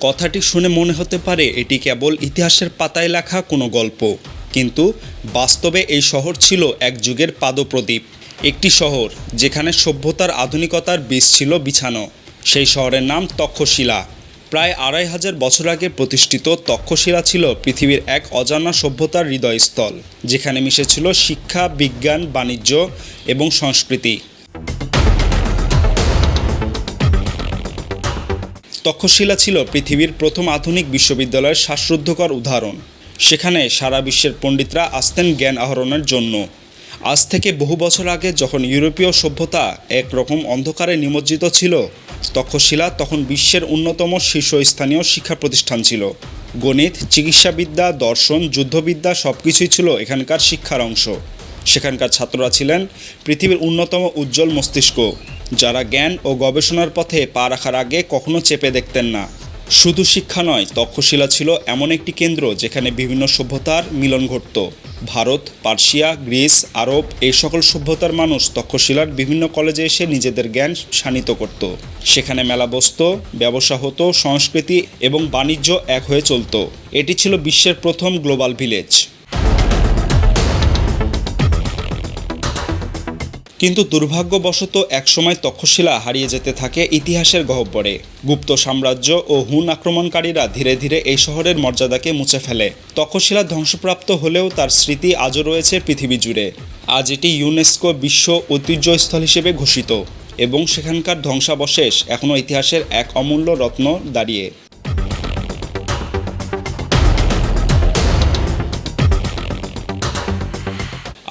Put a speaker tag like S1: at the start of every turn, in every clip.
S1: কথাটি শুনে মনে হতে পারে এটি কেবল ইতিহাসের পাতায় লেখা কোনো গল্প। কিন্তু বাস্তবে এই শহর ছিল এক যুগের পাদপ্রদীপ। একটি শহর যেখানে সভ্যতার আধুনিকতার বীজ ছিল বিছানো। সেই শহরের নাম তক্ষশিলা। প্রায় আড়াই হাজার বছর আগে প্রতিষ্ঠিত তক্ষশিলা ছিল পৃথিবীর এক অজানা সভ্যতার হৃদয়স্থল, যেখানে মিশেছিল শিক্ষা, বিজ্ঞান, বাণিজ্য এবং সংস্কৃতি। তক্ষশিলা ছিল পৃথিবীর প্রথম আধুনিক বিশ্ববিদ্যালয়ের শ্বাসরুদ্ধকর উদাহরণ। সেখানে সারা বিশ্বের পণ্ডিতরা আসতেন জ্ঞান আহরণের জন্য। আজ থেকে বহু বছর আগে যখন ইউরোপীয় সভ্যতা একরকম অন্ধকারে নিমজ্জিত ছিল তক্ষশিলা তখন বিশ্বের অন্যতম শীর্ষস্থানীয় শিক্ষা প্রতিষ্ঠান ছিল। গণিত, চিকিৎসাবিদ্যা, দর্শন, যুদ্ধবিদ্যা সব কিছুই ছিল এখানকার শিক্ষার অংশ। সেখানকার ছাত্ররা ছিলেন পৃথিবীর অন্যতম উজ্জ্বল মস্তিষ্ক। যারা জ্ঞান ও গবেষণার পথে পা রাখার আগে কখনো চেপে দেখতেন না। শুধু শিক্ষা নয়, তক্ষশিলা ছিল এমন একটি কেন্দ্র যেখানে বিভিন্ন সভ্যতার মিলন ঘটত। ভারত পার্সিয়া গ্রিস, আরব এই সকল সভ্যতার মানুষ তক্ষশিলার বিভিন্ন কলেজে এসে নিজেদের জ্ঞান শানিত করত। সেখানে মেলা বসত, ব্যবসা হতো, সংস্কৃতি এবং বাণিজ্য এক হয়ে চলত। এটি ছিল বিশ্বের প্রথম গ্লোবাল ভিলেজ। কিন্তু দুর্ভাগ্যবশত একসময় তক্ষশিলা হারিয়ে যেতে থাকে ইতিহাসের গহ্বরে গুপ্ত সাম্রাজ্য ও হুন আক্রমণকারীরা ধীরে ধীরে এই শহরের মর্যাদাকে মুছে ফেলে। তক্ষশিলা ধ্বংসপ্রাপ্ত হলেও তার স্মৃতি আজও রয়েছে পৃথিবী জুড়ে। আজ এটি ইউনেস্কো বিশ্ব ঐতিহ্যস্থল হিসেবে ঘোষিত এবং সেখানকার ধ্বংসাবশেষ এখনও ইতিহাসের এক অমূল্য রত্ন দাঁড়িয়ে।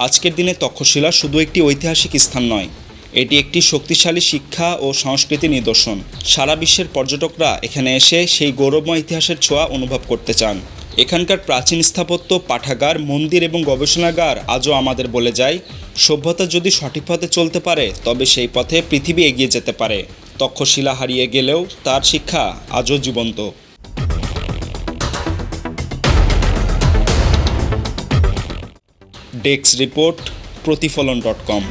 S1: আজকের দিনে তক্ষশিলা শুধু একটি ঐতিহাসিক স্থান নয়, এটি একটি শক্তিশালী শিক্ষা ও সংস্কৃতি নিদর্শন। সারা বিশ্বের পর্যটকরা এখানে এসে সেই গৌরবময় ইতিহাসের ছোঁয়া অনুভব করতে চান। এখানকার প্রাচীন স্থাপত্য, পাঠাগার, মন্দির এবং গবেষণাগার আজও আমাদের বলে যায়, সভ্যতা যদি সঠিক পথে চলতে পারে, তবে সেই পথে পৃথিবী এগিয়ে যেতে পারে। তক্ষশিলা হারিয়ে গেলেও তার শিক্ষা আজও জীবন্ত। ডেস্ক রিপোর্ট প্রতিফলন ডট কম